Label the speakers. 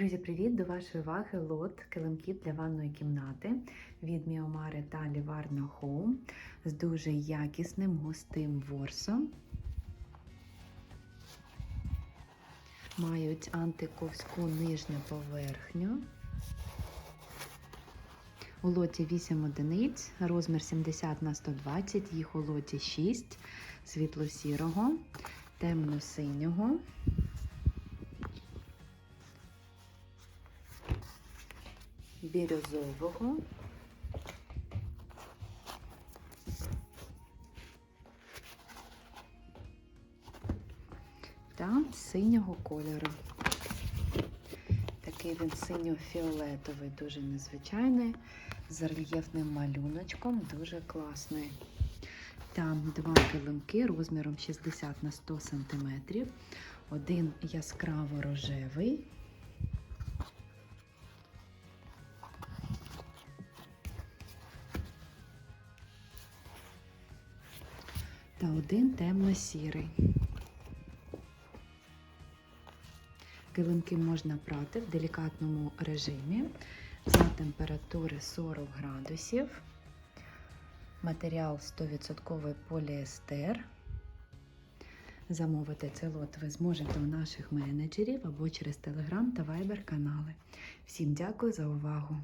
Speaker 1: Друзі, привіт! До вашої уваги лот килимків для ванної кімнати від Міомари та Ліварно Home з дуже якісним густим ворсом. Мають антиковську нижню поверхню. У лоті 8 одиниць, розмір 70 на 120, їх у лоті 6 світло-сірого, темно-синього. Бірюзового. Та синього кольору. Такий він синьо-фіолетовий, дуже незвичайний, з рельєфним малюночком, дуже класний. Там два килимки розміром 60 на 100 см. Один яскраво рожевий. Та один темно-сірий. Килимки можна прати в делікатному режимі за температури 40 градусів. Матеріал 100% поліестер. Замовити цей лот ви зможете у наших менеджерів або через Telegram та Viber канали. Всім дякую за увагу!